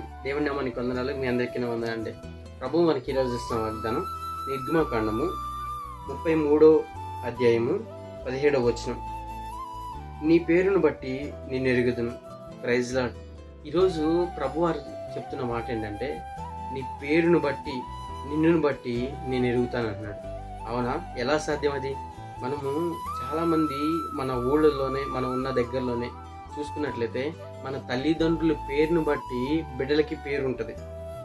దేవుని నామానికి వందనాలు. మీ అందరికీ వందనండి ప్రభు మనకి ఈరోజు ఇస్తున్న వాగ్దానం నిర్గమకాండము ముప్పై మూడో అధ్యాయము పదిహేడవ వచనం. నీ పేరును బట్టి నేను ఎరుగుదును. ప్రైజ్ లాడ్ ఈరోజు ప్రభు వారు చెప్తున్న మాట ఏంటంటే నీ పేరును బట్టి నిన్నును బట్టి నేను ఎరుగుతాను అన్నాడు అవునా? ఎలా సాధ్యం అది? మనము చాలామంది మన ఊళ్ళలోనే మనం ఉన్న దగ్గరలోనే చూసుకున్నట్లయితే మన తల్లిదండ్రుల పేరును బట్టి బిడ్డలకి పేరు ఉంటుంది.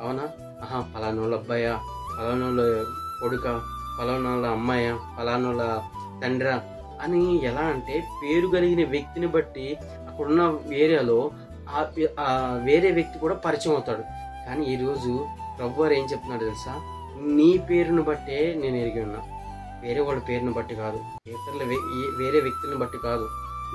అవునా? ఆహా ఫలానోళ్ళ అబ్బాయ ఫలానోళ్ళ కొడుక ఫలానోళ్ళ అమ్మాయ ఫలానోళ్ళ తండ్ర అని ఎలా అంటే పేరు కలిగిన వ్యక్తిని బట్టి అక్కడున్న ఏరియాలో ఆ- ఆ వేరే వ్యక్తి కూడా పరిచయం అవుతాడు. కానీ ఈరోజు ప్రభు వారు ఏం చెప్తున్నాడు తెలుసా? నీ పేరును బట్టే నేను ఎరిగి ఉన్నా. వేరే వాళ్ళ పేరుని బట్టి కాదు. ఇతరుల వే- వేరే వ్యక్తులను బట్టి కాదు.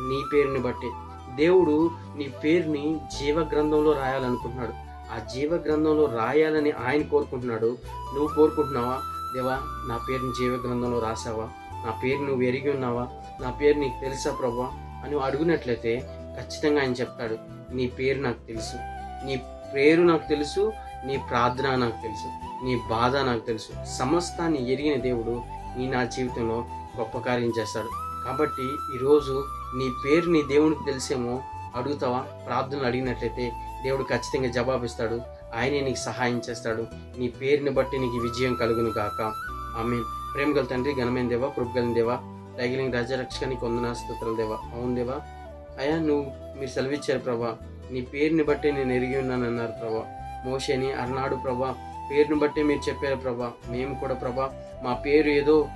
నీ పేరుని బట్టి. దేవుడు నీ పేరుని జీవ గ్రంథంలో రాయాలనుకుంటున్నాడు. ఆ జీవ గ్రంథంలో రాయాలని ఆయన కోరుకుంటున్నాడు. నువ్వు కోరుకుంటున్నావా? దేవా నా పేరుని జీవ గ్రంథంలో రాసావా? నా పేరు నువ్వు ఎరిగి ఉన్నావా? నా పేరు నీకు తెలుసా ప్రభా? అని నువ్వు అడుగునట్లయితే ఖచ్చితంగా ఆయన చెప్తాడు. నీ పేరు నాకు తెలుసు. నీ పేరు నాకు తెలుసు. నీ ప్రార్థన నాకు తెలుసు. నీ బాధ నాకు తెలుసు. సమస్తాన్ని ఎరిగిన దేవుడు నీ నా జీవితంలో గొప్ప కార్యం చేస్తాడు. కాబట్టి ఈరోజు నీ పేరు నీ దేవునికి తెలిసేమో అడుగుతావా? ప్రార్థనలు అడిగినట్లయితే దేవుడు ఖచ్చితంగా జవాబిస్తాడు. ఆయనే నీకు సహాయం చేస్తాడు. నీ పేరుని బట్టి నీకు విజయం కలుగును గాక. ఆమె ప్రేమ గల తండ్రి ఘనమైన దేవా కృపగలిన దేవా రైగలింగ్ రాజరక్షకానికి వందనా స్తోత్రాలు దేవా. అవును దేవా. అయ్యా నువ్వు మీరు సెలవిచ్చారు ప్రభా. నీ పేరుని బట్టి నేను ఎరిగి ఉన్నాను అన్నారు ప్రభా. మోషని అర్నాడు ప్రభా పేరుని బట్టి మీరు చెప్పారు ప్రభా. మేము కూడా ప్రభా మా పేరు ఏదో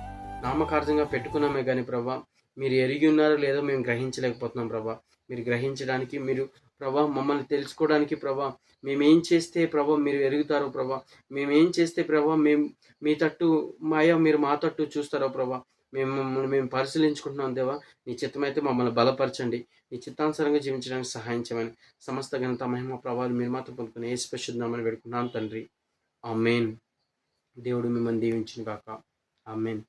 నామకార్థంగా పెట్టుకున్నామే కానీ ప్రభా మీరు ఎరిగి ఉన్నారో లేదో మేము గ్రహించలేకపోతున్నాం ప్రభా. మీరు గ్రహించడానికి మీరు ప్రభా మమ్మల్ని తెలుసుకోవడానికి ప్రభా మేమేం చేస్తే ప్రభా మీరు ఎరుగుతారో ప్రభా మేమేం చేస్తే ప్రభా మేము మీ తట్టు మాయా మీరు మా తట్టు చూస్తారో ప్రభా మేము మమ్మల్ని మేము పరిశీలించుకుంటున్నాం దేవా. నీ చిత్తమైతే మమ్మల్ని బలపరచండి. నీ చిత్తానుసరంగా జీవించడానికి సహాయం చేయమని సమస్త ఘనత మహిమ ప్రభావాలు మీరు మాత్రం పొందుకుని ఏ స్పెషల్ పెట్టుకున్నాను తండ్రి. ఆ మెయిన్ దేవుడు మిమ్మల్ని దీవించిన కాక ఆ మెయిన్